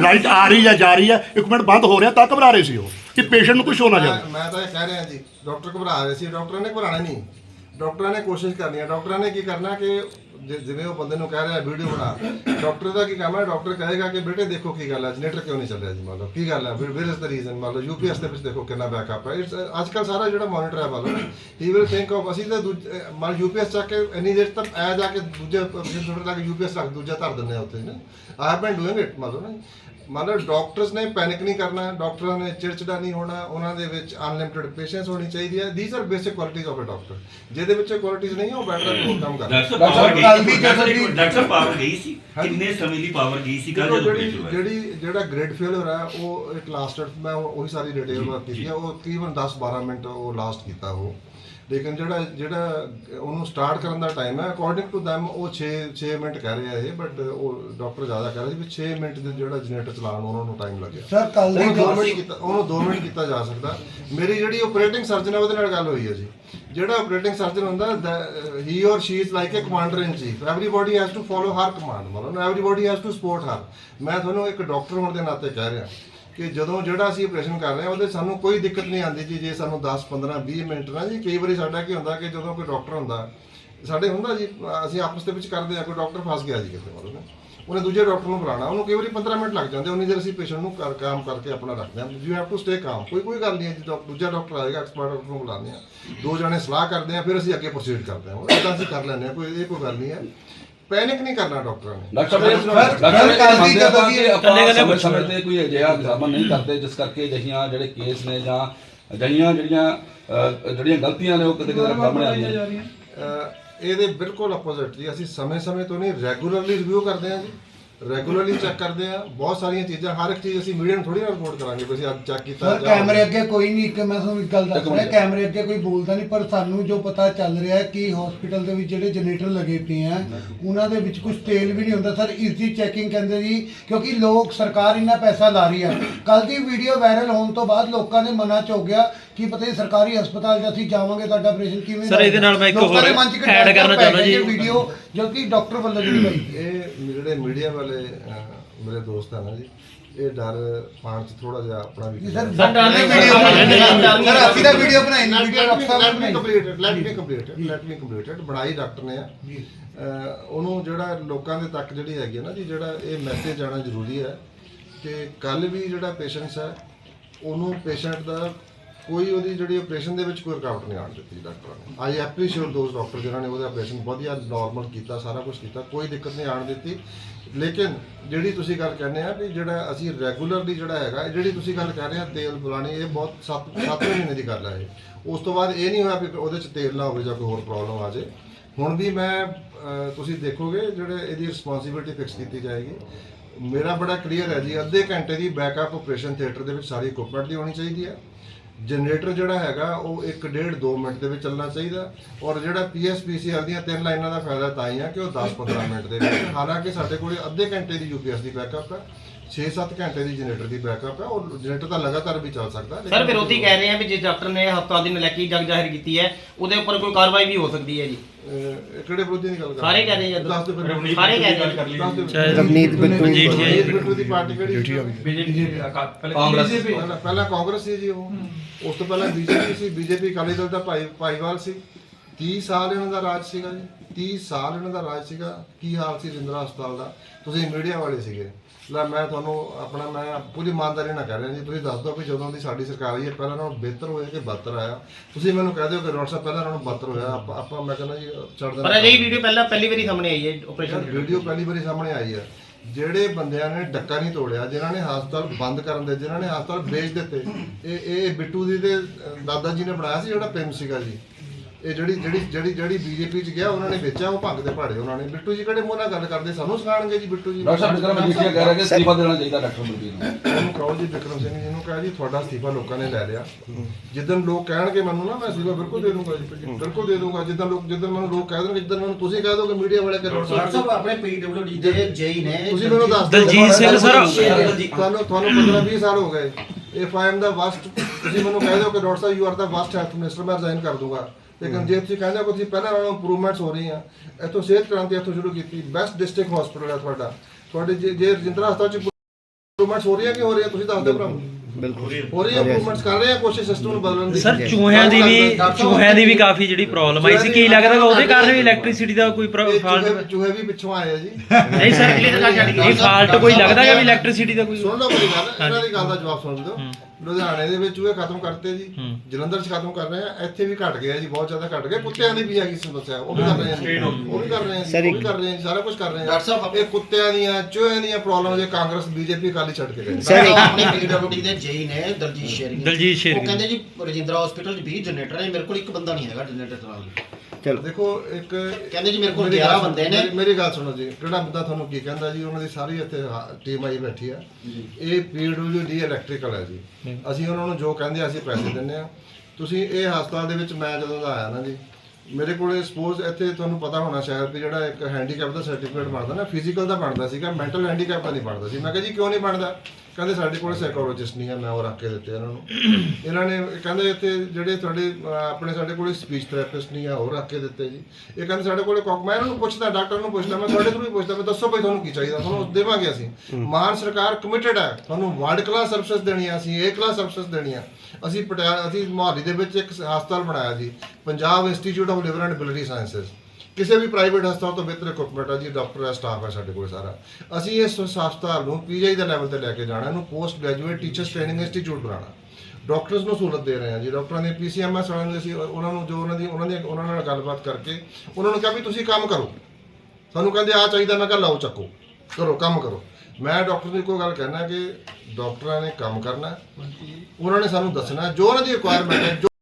Light ਆ ਰਹੀ ਹੈ ਜਾ ਰਹੀ ਹੈ ਇੱਕ ਮਿੰਟ ਬੰਦ ਹੋ ਰਿਹਾ ਤਾਂ ਘਬਰਾ ਰਹੇ ਸੀ ਉਹ ਕਿ ਪੇਸ਼ੈਂਟ ਨੂੰ ਕੁਝ ਹੋ ਨਾ ਜਾਵੇ। ਮੈਂ- ਮੈਂ ਤਾਂ ਇਹ ਕਹਿ ਰਿਹਾ ਜੀ ਡਾਕਟਰ ਘਬਰਾ ਰਹੇ ਸੀ ਡਾਕਟਰਾਂ ਨੇ ਘਬਰਾਣਾ ਨਹੀਂ। ਡਾਕਟਰਾਂ ਨੇ ਕੋਸ਼ਿਸ਼ ਕਰਨੀ ਹੈ ਡਾਕਟਰਾਂ ਨੇ ਕੀ ਕਰਨਾ ਕਿ ਜਿ- ਜਿਵੇਂ ਉਹ ਬੰਦੇ ਨੂੰ ਕਹਿ ਰਿਹਾ ਵੀਡੀਓ ਬਣਾ ਡਾਕਟਰ ਦਾ ਕੀ ਕੰਮ ਹੈ? ਡਾਕਟਰ ਕਹੇਗਾ ਕਿ ਬੇਟੇ ਦੇਖੋ ਕੀ ਗੱਲ ਹੈ ਜਨਰੇਟਰ ਕਿਉਂ ਨਹੀਂ ਚੱਲ ਰਿਹਾ ਜੀ ਮੰਨ ਲਓ? ਕੀ ਗੱਲ ਹੈ? ਵੇਰ ਇਜ਼ ਦ ਰੀਜ਼ਨ ਮੰਨ ਲਓ ਯੂਪੀਐਸ ਦੇ ਵਿੱਚ ਦੇਖੋ ਕਿੰਨਾ ਬੈਕਅਪ ਹੈ। It's, ਅੱਜ ਕੱਲ ਸਾਰਾ ਜਿਹੜਾ ਮੋਨੀਟਰ ਹੈ ਮੰਨ ਲਓ ਹੀ ਵਿਲ ਥਿੰਕ ਆਫ ਅਸੀਂ ਤਾਂ ਦੂਜ- ਅਹ, ਮੰਨ ਯੂਪੀਐਸ ਚੱਕ ਕੇ ਇੰਨੀ ਦੇਰ ਤੱਕ ਐ ਜਾ ਕੇ ਦੂਜੇ ਥੋੜੇ ਕੇ ਯੂਪੀਐਸ ਰੱਖ ਦੂਜਾ ਧਰ ਦਿੰਦੇ ਆ ਉੱਥੇ ਨਾ? I have been doing it ਮੰਨ ਲਓ ਨਾ ਮਤਲਬ ਡਾਕਟਰਸ ਨੇ ਪੈਨਿਕ ਨਹੀਂ ਕਰਨਾ ਡਾਕਟਰਾਂ ਨੇ ਚਿੜਚਿੜਾ ਨਹੀਂ ਹੋਣਾ ਉਹਨਾਂ ਦੇ ਵਿੱਚ ਅਨਲਿਮਿਟਿਡ ਪੇਸ਼ੈਂਸ ਹੋਣੀ ਚਾਹੀਦੀ ਹੈ। These are basic qualities of a doctor ਜਿਹਦੇ ਵਿੱਚ ਕੁਆਲਿਟੀਜ਼ ਨਹੀਂ ਹੈ, ਉਹ ਬੈਟਰ ਹੋਰ ਕੰਮ ਕਰਦਾ ਡਾਕਟਰ ਪਾਵਰ ਕੱਲ੍ਹ ਵੀ ਗਈ ਜਦੋਂ ਦੀ- ਡਾਕਟਰ ਪਾਵਰ ਗਈ ਸੀ। ਕਿੰਨੇ ਸਮੇਂ ਦੀ ਪਾਵਰ ਗਈ ਸੀ? ਕੱਲ ਜਦੋਂ ਜਿਹੜੀ? ਜਿਹੜੀ ਗ੍ਰੇਡ ਫੇਲਿਅਰ ਹੈ ਉਹ ਇੱਕ ਲਾਸਟ ਮੈਂ ਉਹ- ਸਾਰੀ ਡਿਟੇਲ ਬਾਤ ਕੀਤੀ ਹੈ ਉਹ ਤਕਰੀਬਨ 10 12 ਮਿੰਟ ਉਹ ਲਾਸਟ ਕੀਤਾ ਉਹ। ਲੇਕਿਨ ਜਿਹੜਾ ਜਿਹੜਾ ਉਹਨੂੰ ਸਟਾਰਟ ਕਰਨ ਦਾ ਟਾਈਮ ਹੈ ਅਕੋਰਡਿੰਗ ਟੂ them ਉਹ 6 6 ਮਿੰਟ ਕਹਿ ਰਿਹਾ ਇਹ ਬਟ ਉਹ ਡਾਕਟਰ ਜ਼ਿਆਦਾ ਕਹਿ ਰਿਹਾ ਸੀ ਵੀ 6 ਮਿੰਟ ਦੇ ਜਿਹੜਾ ਜਨਰੇਟਰ ਚਲਾਉਣ ਨੂੰ ਉਹਨਾਂ ਨੂੰ ਟਾਈਮ ਲੱਗਿਆ। ਸਰ ਕੱਲ ਦੀ ਉਹਨੂੰ ਦੋ ਗੱਲ ਮਿੰਟ ਕੀਤਾ ਉਹਨੂੰ 2 ਮਿੰਟ ਕੀਤਾ ਜਾ ਸਕਦਾ। ਮੇਰੀ ਜਿਹੜੀ ਆਪਰੇਟਿੰਗ ਸਰਜਨ ਹੈ ਉਹਦੇ ਨਾਲ ਗੱਲ ਹੋਈ ਹੈ ਜੀ। ਜਿਹੜਾ ਆਪਰੇਟਿੰਗ ਸਰਜਨ ਹੁੰਦਾ ਹੀ ਔਰ she is like a commander in chief everybody has to follow her command ਮਤਲਬ everybody has to support her ਮੈਂ ਤੁਹਾਨੂੰ ਇੱਕ ਡਾਕਟਰ ਹੋਣ ਦੇ ਨਾਤੇ ਕਹਿ ਰਿਹਾ ਕਿ ਜਦੋਂ ਜਿਹੜਾ ਅਸੀਂ ਆਪਰੇਸ਼ਨ ਕਰ ਰਹੇ ਹਾਂ, ਉਹਦੇ ਸਾਨੂੰ ਕੋਈ ਦਿੱਕਤ ਨਹੀਂ ਆਉਂਦੀ ਜੀ, ਜੇ ਸਾਨੂੰ 10 15 20 ਮਿੰਟ ਨਾ ਜੀ, ਕਈ ਵਾਰੀ ਸਾਡਾ ਕੀ ਹੁੰਦਾ ਕਿ ਜਦੋਂ ਕੋਈ ਡਾਕਟਰ ਹੁੰਦਾ, ਸਾਡੇ ਹੁੰਦਾ ਜੀ ਅਸੀਂ ਆਪਸ ਦੇ ਵਿੱਚ ਕਰਦੇ ਆ ਕੋਈ ਡਾਕਟਰ ਫਸ ਗਿਆ ਜੀ ਕਿਤੇ, ਮਤਲਬ ਨਾ। ਉਹਨੇ ਦੂਜੇ ਡਾਕਟਰ ਨੂੰ ਬੁਲਾਣਾ ਉਹਨੂੰ ਕਈ ਵਾਰੀ 15 ਮਿੰਟ ਲੱਗ ਜਾਂਦੇ ਉਨੀ ਦੇਰ ਅਸੀਂ ਪੇਸ਼ੈਂਟ ਨੂੰ ਕਰ ਕੰਮ ਕਰਕੇ ਆਪਣਾ ਰੱਖਦੇ ਹਾਂ। ਯੂ ਹੈਵ ਟੂ ਸਟੇ ਕਾਮ ਕੋਈ ਕੋਈ ਗੱਲ ਨਹੀਂ ਹੈ ਜੀ ਡਾਕ- ਦੂਜਾ ਡਾਕਟਰ ਆਏਗਾ ਐਕਸਪਰਟ ਡਾਕਟਰ ਨੂੰ ਬੁਲਾਉਂਦੇ ਆ ਦੋ ਜਣੇ ਸਲਾਹ ਕਰਦੇ ਆ ਫਿਰ ਅਸੀਂ ਅੱਗੇ ਪ੍ਰੋਸੀਡ ਕਰਦੇ ਹਾਂ। ਇਦਾਂ ਅਸੀਂ ਕਰ ਲੈਂਦੇ ਆ ਕੋਈ ਇਹ ਕੋਈ ਗੱਲ ਨਹੀਂ ਹੈ। ਪੈਨਿਕ ਨਹੀਂ ਕਰਨਾ ਡਾਕਟਰਾਂ ਨੇ। ਡਾਕਟਰ ਸਾਹਿਬ ਡਾਕਟਰ ਸਾਹਿਬ ਮੰਨਦੇ ਆਪਾਂ ਜਦੋਂ ਕਿ ਆਪਾਂ ਸਮੇਂ ਸਮੇਂ ਤੇ ਕੋਈ ਅਜਿਹਾ ਐਗਜ਼ਾਮਨ ਨਹੀਂ ਕਰਦੇ ਜਿਸ ਕਰਕੇ ਅਜਿਹੀਆਂ ਜਿਹੜੇ ਕੇਸ ਨੇ ਜਾਂ ਅਜਿਹੀਆਂ ਜਿਹੜੀਆਂ ਅਹ, ਜਿਹੜੀਆਂ ਗਲਤੀਆਂ ਨੇ ਉਹ ਕਿਤੇ ਕਿਤੇ ਸਾਹਮਣੇ ਆਉਂਦੀਆਂ ਅਹ ਇਹਦੇ ਬਿਲਕੁਲ ਆਪੋਜ਼ਿਟ ਜੀ। ਅਸੀਂ ਸਮੇਂ-ਸਮੇਂ ਤੋਂ ਨਹੀਂ ਰੈਗੂਲਰਲੀ ਰਿਵਿਊ ਕਰਦੇ ਹਾਂ ਜੀ। ਰੈਗੂਲਰਲੀ ਚੈੱਕ ਕਰਦੇ ਆ ਬਹੁਤ ਸਾਰੀਆਂ ਚੀਜ਼ਾਂ ਹਰ ਇੱਕ ਚੀਜ਼ ਅਸੀਂ ਮੀਡੀਆ ਨੂੰ ਥੋੜੀ ਨਾ ਰਿਪੋਰਟ ਕਰਾਂਗੇ ਵੀ ਅਸੀਂ ਅੱਜ ਚੈੱਕ ਕੀਤਾ ਸਰ ਕੈਮਰੇ ਅੱਗੇ ਕੋਈ ਨਹੀਂ ਕਿ ਮੈਂ ਤੁਹਾਨੂੰ ਇੱਕ ਗੱਲ ਦੱਸ ਰਿਹਾ ਕੈਮਰੇ ਅੱਗੇ ਕੋਈ ਬੋਲਦਾ ਨਹੀਂ ਪਰ ਸਾਨੂੰ ਜੋ ਪਤਾ ਚੱਲ ਰਿਹਾ ਹੈ ਕਿ ਹਸਪੀਟਲ ਦੇ ਵਿੱਚ ਜਿਹੜੇ ਜਨਰੇਟਰ ਲੱਗੇ ਪਏ ਆ ਉਹਨਾਂ ਦੇ ਵਿੱਚ ਕੁਝ ਤੇਲ ਵੀ ਨਹੀਂ ਹੁੰਦਾ। ਸਰ ਇਸ ਦੀ ਚੈਕਿੰਗ ਕਹਿੰਦੇ ਜੀ ਕਿਉਂਕਿ ਲੋਕ ਸਰਕਾਰ ਇੰਨਾ ਪੈਸਾ ਲਾ ਰਹੀ ਆ। ਕੱਲ ਦੀ ਵੀਡੀਓ ਵਾਇਰਲ ਹੋਣ ਤੋਂ ਬਾਅਦ ਲੋਕਾਂ ਦੇ ਮਨਾਂ 'ਚ ਹੋ ਗਿਆ ਕਿ ਪਤਾ ਨਹੀਂ ਸਰਕਾਰੀ ਹਸਪਤਾਲ 'ਚ ਅਸੀਂ ਜਾਵਾਂਗੇ ਤੁਹਾਡਾ ਆਪਰੇਸ਼ਨ ਕਿਵੇਂ ਸਰ, ਇਹਦੇ ਨਾਲ ਮੈਂ ਇੱਕ ਦੇ ਹੋਰ ਡਰ ਕਰਨਾ ਚਾਹੁੰਦਾ ਜੀ। ਵੀਡੀਓ ਜੋ ਕਿ ਡਾਕਟਰ ਵੱਲੋਂ ਜਿਹੜੀ ਹੈ। ਇਹ ਜਿਹੜੇ ਮੀਡੀਆ ਵਾਲੇ ਮੇਰੇ ਦੋਸਤ ਹਨ ਨਾ ਜੀ ਇਹ ਡਰ ਪਾਉਣ ਚ ਥੋੜਾ ਜਿਹਾ ਆਪਣਾ ਵੀ ਸਰ ਵੀਡੀਓ ਅਸੀਂ ਤਾਂ ਵੀਡੀਓ ਬਣਾਈ ਨਹੀਂ ਵੀਡੀਓ ਡਾਕਟਰ ਸਾਹਿਬ ਲੈਟ ਨੇ me completed let me completed let me completed ਬਣਾਈ ਡਾਕਟਰ ਨੇ ਆ। ਉਹਨੂੰ ਜਿਹੜਾ ਲੋਕਾਂ ਦੇ ਤੱਕ ਜਿਹੜੀ ਹੈਗੀ ਹੈ ਨਾ ਜੀ ਜਿਹੜਾ ਇਹ ਮੈਸੇਜ ਜਾਣਾ ਜ਼ਰੂਰੀ ਹੈ ਕਿ ਕੱਲ ਵੀ ਜਿਹੜਾ ਪੇਸ਼ੈਂਟਸ ਹੈ ਉਹਨੂੰ ਪੇਸ਼ੈਂਟ ਦਾ ਕੋਈ ਉਹਦੀ ਜਿਹੜੀ ਆਪਰੇਸ਼ਨ ਦੇ ਵਿੱਚ ਕੋਈ ਰੁਕਾਵਟ ਨਹੀਂ ਆਉਣ ਦਿੱਤੀ ਡਾਕਟਰਾਂ ਨੇ। ਆਈ ਐਪਰੀਸ਼ੀਏਟ ਦੋਸ ਡਾਕਟਰ ਜਿਨ੍ਹਾਂ ਨੇ ਉਹਦਾ ਆਪਰੇਸ਼ਨ ਵਧੀਆ ਨਾਰਮਲ ਕੀਤਾ, ਸਾਰਾ ਕੁਝ ਕੀਤਾ, ਕੋਈ ਦਿੱਕਤ ਨਹੀਂ ਆਉਣ ਦਿੱਤੀ। ਲੇਕਿਨ ਜਿਹੜੀ ਤੁਸੀਂ ਗੱਲ ਕਹਿੰਦੇ ਆ ਵੀ ਜਿਹੜਾ ਅਸੀਂ ਰੈਗੂਲਰਲੀ ਜਿਹੜਾ ਹੈਗਾ ਜਿਹੜੀ ਤੁਸੀਂ ਗੱਲ ਕਰ ਰਹੇ ਆ ਤੇਲ ਬੁਲਾਣੀ ਇਹ ਬਹੁਤ 7 7 ਮਹੀਨੇ ਦੀ ਗੱਲ ਹੈ ਇਹ। ਉਸ ਤੋਂ ਬਾਅਦ ਇਹ ਨਹੀਂ ਹੋਇਆ ਵੀ ਉਹਦੇ ਚ ਤੇਲ ਨਾ ਹੋਵੇ ਜਾਂ ਕੋਈ ਹੋਰ ਪ੍ਰੋਬਲਮ ਆ ਜਾਏ ਹੁਣ ਵੀ ਮੈਂ ਤੁਸੀਂ ਦੇਖੋਗੇ ਜਿਹੜੇ ਇਹਦੀ ਰਿਸਪੌਂਸਿਬਿਲਟੀ ਫਿਕਸ ਕੀਤੀ ਜਾਏਗੀ। ਮੇਰਾ ਬੜਾ ਕਲੀਅਰ ਹੈ ਜੀ, ਅੱਧੇ ਘੰਟੇ ਦੀ ਬੈਕਅਪ ਆਪਰੇਸ਼ਨ ਥੀਏਟਰ ਦੇ ਵਿੱਚ ਸਾਰੀ ਇਕਵਿਪਮੈਂਟ ਦੀ ਹੋਣੀ ਚਾਹੀਦੀ ਹੈ ਜਨਰੇਟਰ ਜਿਹੜਾ ਹੈਗਾ, ਉਹ 1 1.5 2 ਮਿੰਟ ਦੇ ਵਿੱਚ ਚੱਲਣਾ ਚਾਹੀਦਾ। ਔਰ ਜਿਹੜਾ ਪੀਐਸਪੀਸੀਐਲ ਦੀਆਂ ਤਿੰਨ ਲਾਈਨਾਂ ਦਾ ਫਾਇਦਾ ਤਾਂ ਹੀ ਆ ਕਿ ਉਹ 10 15 ਮਿੰਟ ਦੇ ਵਿੱਚ। ਹਾਲਾਂਕਿ ਸਾਡੇ ਕੋਲੇ ਅੱਧੇ ਘੰਟੇ ਦੀ ਯੂਪੀਐਸ ਦੀ ਬੈਕਅਪ ਹੈ 6-7 ਘੰਟੇ ਦੀ ਜਨਰੇਟਰ ਦੀ ਬੈਕਅਪ ਹੈ ਔਰ ਜਨਰੇਟਰ ਤਾਂ ਲਗਾਤਾਰ ਵੀ ਚੱਲ ਸਕਦਾ ਸਰ ਲੇਕਿਨ- ਵਿਰੋਧੀ ਕਹਿ ਰਹੇ ਆ ਵੀ ਜੇ ਡਾਕਟਰ ਨੇ ਹਸਪਤਾਲ ਦੀ ਨਲੈਕੀ ਜਗ ਜ਼ਾਹਿਰ ਕੀਤੀ ਹੈ ਉਹਦੇ ਉੱਪਰ ਕੋਈ ਕਾਰਵਾਈ ਵੀ ਹੋ ਸਕਦੀ ਹੈ ਜੀ। ਅਹ, ਇਹ ਕਿਹੜੇ ਵਿਰੋਧੀ ਦੀ ਗੱਲ ਕਰ ਸਾਰੇ ਕਹਿ ਰਹੇ ਆ ਦੱਸ ਦਿਓ ਫਿਰ। ਸਾਰੇ ਕਹਿ ਰਹੇ ਆ। ਦੱਸ ਦਿਓ ਰਵਨੀਤ ਬਿੱਟੂ ਜੀ। ਰਵਨੀਤ ਬਿੱਟੂ ਦੀ ਪਾਰਟੀ ਕਿਹੜੀ ਸੀ ਕਾਂਗਰਸ। ਪਹਿਲਾਂ ਪਹਿਲਾਂ ਕਾਂਗਰਸ ਸੀ ਜੀ ਉਹ। ਉਸ ਤੋਂ ਪਹਿਲਾਂ ਬੀਜੇਪੀ ਸੀ। ਬੀਜੇਪੀ ਅਕਾਲੀ ਦਲ ਦਾ ਭਾਈ ਭਾਈਵਾਲ ਸੀ। 30 ਸਾਲ ਇਹਨਾਂ ਦਾ ਰਾਜ ਸੀਗਾ ਜੀ। 30 ਸਾਲ ਇਹਨਾਂ ਦਾ ਰਾਜ ਸੀਗਾ। ਕੀ ਹਾਲ ਸੀ ਜਿੰਦਰਾ ਹਸਪਤਾਲ ਦਾ? ਤੁਸੀਂ ਮੀਡੀਆ ਵਾਲੇ ਸੀਗੇ। ਲੈ ਮੈਂ ਤੁਹਾਨੂੰ ਆਪਣਾ ਮੈਂ ਪੂਰੀ ਇਮਾਨਦਾਰੀ ਨਾਲ ਕਹਿ ਰਿਹਾ ਜੀ ਤੁਸੀਂ ਦੱਸ ਦਿਓ ਕਿ ਜਦੋਂ ਦੀ ਸਾਡੀ ਸਰਕਾਰ ਆਈ ਹੈ ਪਹਿਲਾਂ ਨਾਲੋਂ ਬਿਹਤਰ ਹੋਇਆ ਕਿ ਬਦਤਰ ਆਇਆ? ਤੁਸੀਂ ਮੈਨੂੰ ਕਹਿ ਦਿਓ ਕਿ ਡਾਕਟਰ ਸਾਹਿਬ ਪਹਿਲਾਂ ਨਾਲੋਂ ਬਦਤਰ ਹੋਇਆ ਆਪਾਂ ਆਪਾਂ ਮੈਂ ਕਹਿੰਦਾ ਜੀ ਛੱਡ ਦੇਣਾ ਪਰ ਅਜਿਹੀ ਵੀਡੀਓ ਪਹਿਲਾਂ ਪਹਿਲੀ ਵਾਰੀ ਸਾਹਮਣੇ ਆਈ ਹੈ ਆਪਰੇਸ਼ਨ ਵੀਡੀਓ ਪਹਿਲੀ ਵਾਰੀ ਸਾਹਮਣੇ ਆਈ ਹੈ। ਜਿਹੜੇ ਬੰਦਿਆਂ ਨੇ ਡੱਕਾ ਨਹੀਂ ਤੋੜਿਆ ਜਿਨ੍ਹਾਂ ਨੇ ਹਸਪਤਾਲ ਬੰਦ ਕਰਨ ਦੇ ਜਿਨ੍ਹਾਂ ਨੇ ਹਸਪਤਾਲ ਵੇਚ ਦਿੱਤੇ ਇਹ ਇਹ ਬਿੱਟੂ ਜੀ ਦੇ ਅਹ, ਦਾਦਾ ਜੀ ਨੇ ਬਣਾਇਆ ਸੀ ਜਿਹੜਾ ਪਿੰਮ ਸੀਗਾ ਜੀ। ਇਹ ਜਿਹੜੀ ਜਿਹੜੀ ਜਿਹੜੀ ਜਿਹੜੀ ਬੀਜੇਪੀ ਚ ਗਿਆ ਉਹਨਾਂ ਨੇ ਵੇਚਿਆ ਉਹ ਭੰਗ ਦੇ ਭਾੜੇ ਉਹਨਾਂ ਨੇ। ਬਿੱਟੂ ਜੀ ਕਿਹੜੇ ਮੂੰਹ ਨਾਲ ਗੱਲ ਕਰਦੇ? ਸਾਨੂੰ ਸਿਖਾਣਗੇ ਜੀ ਬਿੱਟੂ ਜੀ। ਡਾਕਟਰ ਸਾਹਿਬ ਵਿਕਰਮ ਮਜੀਠੀਆ ਕਹਿ ਰਿਹਾ ਕਿ ਅਸਤੀਫਾ ਦੇਣਾ ਚਾਹੀਦਾ ਡਾਕਟਰ ਬਲਬੀਰ ਨੂੰ। ਉਹਨੂੰ ਕਹੋ ਜੀ ਵਿਕਰਮ ਸਿੰਘ ਜੀ ਨੂੰ ਕਹੋ ਜੀ ਤੁਹਾਡਾ ਅਸਤੀਫਾ ਲੋਕਾਂ ਨੇ ਲੈ ਲਿਆ। ਜਿੱਦਣ ਲੋਕ ਕਹਿਣਗੇ ਮੈਨੂੰ ਨਾ ਮੈਂ ਅਸਤੀਫਾ ਬਿਲਕੁਲ ਦੇ ਦੂੰਗਾ ਜੀ ਬਿਲਕੁਲ ਦੇ ਦੂੰਗਾ। ਜਿੱਦਾਂ ਲੋਕ ਜਿੱਦਣ ਮੈਨੂੰ ਲੋਕ ਕਹਿ ਦੇਣਗੇ ਜਿੱਦਣ ਮੈਨੂੰ ਤੁਸੀਂ ਕਹਿ ਦੋਗੇ ਮੀਡੀਆ ਵਾਲੇ ਕਿ ਡਾਕਟਰ ਸਾਹਿਬ ਸਾਹਿਬ ਆਪਣੇ ਪੀਡਬਲਯੂਡੀ ਦੇ ਜੇਈ ਨੇ ਤੁਸੀਂ ਮੈਨੂੰ ਦੱਸ ਦਿਓ। ਦਲਜੀਤ ਸਿੰਘ ਸਰ। ਤੁਹਾਨੂੰ ਤੁਹਾਨੂੰ 15 20 ਸਾਲ ਹੋ ਗਏ। If I am the worst ਤੁਸੀਂ ਮੈਨੂੰ ਕਹਿ ਦਿਓ ਕਿ doctor Sahib you are the worst health minister ਮੈਂ ਰਿਜ਼ਾਈਨ ਕਰ ਦੂੰਗਾ। ਲੇਕਿਨ ਜੇ ਤੁਸੀਂ ਕਹਿੰਦੇ ਹੋ ਕਿ ਤੁਸੀਂ ਪਹਿਲਾਂ ਨਾਲੋਂ ਇੰਪਰੂਵਮੈਂਟਸ ਹੋ ਰਹੀਆਂ। ਇੱਥੋਂ ਸਿਹਤ ਕ੍ਰਾਂਤੀ ਇੱਥੋਂ ਸ਼ੁਰੂ ਕੀਤੀ। ਬੈਸਟ ਡਿਸਟ੍ਰਿਕਟ ਹਸਪੀਟਲ ਹੈ ਤੁਹਾਡਾ। ਤੁਹਾਡੇ ਜੇ ਜੇ ਰਜਿੰਦਰਾ ਹਸਪਤਾਲ ਚ ਇੰਪਰੂਵਮੈਂਟਸ ਹੋ ਰਹੀਆਂ ਕਿ ਹੋ ਰਹੀਆਂ? ਤੁਸੀਂ ਦੱਸ ਦਿਓ ਭਰਾ ਬਿਲਕੁਲ। ਹੋ ਰਹੀ ਹੈ ਇੰਪਰੂਵਮੈਂਟਸ ਕਰ ਰਹੇ ਆ? ਕੋਸ਼ਿਸ਼ ਸਿਸਟਮ ਨੂੰ ਬਦਲਣ ਦੀ। ਸਰ ਚੂਹਿਆਂ ਦੀ ਵੀ ਚੂਹਿਆਂ ਦੀ ਵੀ ਕਾਫੀ ਜਿਹੜੀ ਪ੍ਰੋਬਲਮ ਆਈ ਸੀ ਕੀ ਲੱਗਦਾ ਉਹਦੇ ਕਾਰਨ ਵੀ ਇਲੈਕਟ੍ਰਿਸਿਟੀ ਦਾ ਕੋਈ ਫਾਲਟ ਚੂਹੇ ਵੀ ਪਿੱਛੋਂ ਆਏ ਆ ਜੀ। ਨਹੀਂ ਸਰ ਇਹ ਫਾਲਟ ਕੋਈ ਲੱਗਦਾ ਕਿ ਇਲੈਕਟ੍ਰਿਸਿਟੀ ਦਾ ਕੋਈ ਸੁਣ ਲਓ ਮੇਰੀ ਗੱਲ। ਇਹਨਾਂ ਦੀ ਗੱਲ ਦਾ ਜਵਾਬ ਸੁਣ ਦਿਓ। ਲੁਧਿਆਣੇ ਦੇ ਵਿੱਚ ਚੂਹੇ ਖਤਮ ਕਰਤੇ ਜੀ ਜਲੰਧਰ 'ਚ ਖਤਮ ਕਰ ਰਹੇ ਆ ਇੱਥੇ ਵੀ ਘਟ ਗਿਆ ਜੀ ਬਹੁਤ ਜ਼ਿਆਦਾ ਘਟ ਗਿਆ। ਕੁੱਤਿਆਂ ਦੀ ਵੀ ਹੈਗੀ ਸਮੱਸਿਆ ਉਹ ਵੀ ਕਰ ਰਹੇ ਆ। ਉਹ ਵੀ ਕਰ ਰਹੇ ਆ ਉਹ ਵੀ ਕਰ ਰਹੇ ਆ ਸਾਰਾ ਕੁਝ ਕਰ ਰਹੇ ਆ। ਡਾਕਟਰ ਸਾਹਿਬ, ਇਹ ਕੁੱਤਿਆਂ ਦੀਆਂ ਚੂਹਿਆਂ ਦੀਆਂ ਪ੍ਰੋਬਲਮ ਜੇ ਕਾਂਗਰਸ ਬੀਜੇਪੀ ਕਾਲੀ ਛੱਡ ਕੇ ਗਏ। ਇੱਕ- ਆਪਣੇ ਪੀਡਬਲਯੂਡੀ ਦੇ ਜੇਈ ਨੇ ਦਲਜੀਤ ਸ਼ੇਰਗੀ ਦਲਜੀਤ ਸ਼ੇਰਗੀ। ਉਹ ਕਹਿੰਦੇ ਜੀ ਰਜਿੰਦਰਾ ਹਸਪੀਟਲ 'ਚ 20 ਜਨਰੇਟਰ ਨੇ ਮੇਰੇ ਕੋਲ ਇੱਕ ਬੰਦਾ ਨਹੀਂ ਹੈਗਾ ਜਨਰੇਟਰ ਚਲਾਉਣ ਲਈ ਚਲੋ। ਦੇਖੋ ਇੱਕ ਕਹਿੰਦੇ ਜੀ ਮੇਰੇ ਕੋਲ ਮੇਰੀ 11 ਗੱਲ- ਬੰਦੇ ਨੇ। ਮੇਰੀ- ਗੱਲ ਸੁਣੋ ਜੀ। ਕਿਹੜਾ ਬੰਦਾ ਤੁਹਾਨੂੰ ਕੀ ਕਹਿੰਦਾ ਜੀ ਉਹਨਾਂ ਦੀ ਸਾਰੀ ਇੱਥੇ ਟੀਮ ਆਈ ਬੈਠੀ ਆ। ਇਹ ਪੀਡਬਲਯੂਡੀ ਇਲੈਕਟ੍ਰੀਕਲ ਹੈ ਜੀ। ਅਸੀਂ ਉਹਨਾਂ ਨੂੰ ਜੋ ਕਹਿੰਦੇ ਆ ਅਸੀਂ ਪੈਸੇ ਦਿੰਦੇ ਆ। ਤੁਸੀਂ ਇਹ ਹਸਪਤਾਲ ਦੇ ਵਿੱਚ ਮੈਂ ਜਦੋਂ ਦਾ ਆਇਆ ਨਾ ਜੀ ਮੇਰੇ ਕੋਲੇ ਸਪੋਜ਼ ਇੱਥੇ ਤੁਹਾਨੂੰ ਪਤਾ ਹੋਣਾ ਸ਼ਾਇਦ ਵੀ ਜਿਹੜਾ ਇੱਕ ਹੈਂਡੀਕੈਪ ਦਾ ਸਰਟੀਫਿਕੇਟ ਬਣਦਾ ਨਾ ਫਿਜ਼ੀਕਲ ਦਾ ਬਣਦਾ ਸੀਗਾ ਮੈਂਟਲ ਹੈਂਡੀਕੈਪ ਦਾ ਨਹੀਂ ਬਣਦਾ ਸੀ। ਮੈਂ ਕਿਹਾ ਜੀ ਕਿਉਂ ਨਹੀਂ ਬਣਦਾ? ਕਹਿੰਦੇ ਸਾਡੇ ਕੋਲ ਸਾਈਕੋਲੋਜਿਸਟ ਨਹੀਂ ਆ ਮੈਂ ਉਹ ਰੱਖ ਕੇ ਦਿੱਤੇ ਇਹਨਾਂ ਨੂੰ। ਇਹਨਾਂ ਨੇ ਕਹਿੰਦੇ ਇੱਥੇ ਜਿਹੜੇ ਤੁਹਾਡੇ ਆਪਣੇ ਸਾਡੇ ਕੋਲ ਸਪੀਚ ਥੈਰੇਪਿਸਟ ਨਹੀਂ ਆ ਉਹ ਰੱਖ ਕੇ ਦਿੱਤੇ ਜੀ। ਇਹ ਕਹਿੰਦੇ ਸਾਡੇ ਕੋਲੇ ਕੌਕ ਮੈਂ ਇਹਨਾਂ ਨੂੰ ਪੁੱਛਦਾ ਡਾਕਟਰ ਨੂੰ ਪੁੱਛਦਾ ਮੈਂ ਤੁਹਾਡੇ ਤੋਂ ਵੀ ਪੁੱਛਦਾ ਮੈਂ ਦੱਸੋ ਭਾਈ ਤੁਹਾਨੂੰ ਕੀ ਚਾਹੀਦਾ? ਤੁਹਾਨੂੰ ਦੇਵਾਂਗੇ ਅਸੀਂ। ਮਾਨ ਸਰਕਾਰ ਕਮਿਟਡ ਹੈ ਤੁਹਾਨੂੰ ਵਰਲਡ ਕਲਾਸ ਸਰਵਿਸ ਦੇਣੀਆਂ ਅਸੀਂ ਏ ਕਲਾਸ ਸਰਵਿਸ ਦੇਣੀਆਂ। ਅਸੀਂ ਪਟਿਆਲਾ, ਅਸੀਂ ਮੋਹਾਲੀ ਦੇ ਵਿੱਚ ਇੱਕ ਹਸਪਤਾਲ ਬਣਾਇਆ ਜੀ, Punjab institute of liver and biliary sciences ਕਿਸੇ ਵੀ ਪ੍ਰਾਈਵੇਟ ਹਸਪਤਾਲ ਤੋਂ ਬਿਹਤਰ ਇਕਵਿਪਮੈਂਟ ਹੈ ਜੀ ਡਾਕਟਰ ਹੈ ਸਟਾਫ ਹੈ ਸਾਡੇ ਕੋਲ ਸਾਰਾ। ਅਸੀਂ ਇਸ ਹਸਪਤਾਲ ਨੂੰ ਪੀਜੀ ਦਾ ਲੈਵਲ ਤੇ ਲੈ ਕੇ ਜਾਣਾ, ਇਹਨੂੰ post graduate teachers training institute ਬਣਾਉਣਾ। ਡਾਕਟਰਸ ਨੂੰ ਸਹੂਲਤ ਦੇ ਰਹੇ ਹਾਂ ਜੀ ਡਾਕਟਰਾਂ ਦੇ ਪੀਸੀਐਮਐਸ ਵਾਲਿਆਂ ਨੂੰ ਅਸੀਂ ਉਹਨਾਂ ਨੂੰ ਜੋ ਉਹਨਾਂ ਦੀ ਉਹਨਾਂ ਦੀ, ਉਹਨਾਂ ਨਾਲ ਗੱਲਬਾਤ ਕਰਕੇ ਉਹਨਾਂ ਨੂੰ ਕਿਹਾ ਵੀ ਤੁਸੀਂ ਕੰਮ ਕਰੋ। ਸਾਨੂੰ ਕਹਿੰਦੇ ਆ ਚਾਹੀਦਾ ਮੈਂ ਕਿਹਾ ਲਓ ਚੱਕੋ, ਕਰੋ, ਕੰਮ ਕਰੋ। ਮੈਂ ਡਾਕਟਰ ਨੂੰ ਇੱਕੋ ਗੱਲ ਕਹਿਣਾ ਕਿ ਡਾਕਟਰਾਂ ਨੇ ਕੰਮ ਕਰਨਾ ਉਹਨਾਂ ਨੇ ਸਾਨੂੰ ਦੱਸਣਾ ਜੋ ਉਹਨਾਂ ਦੀ ਰਿਕੁਆਇਰਮੈਂਟ ਹੈ ਜੋ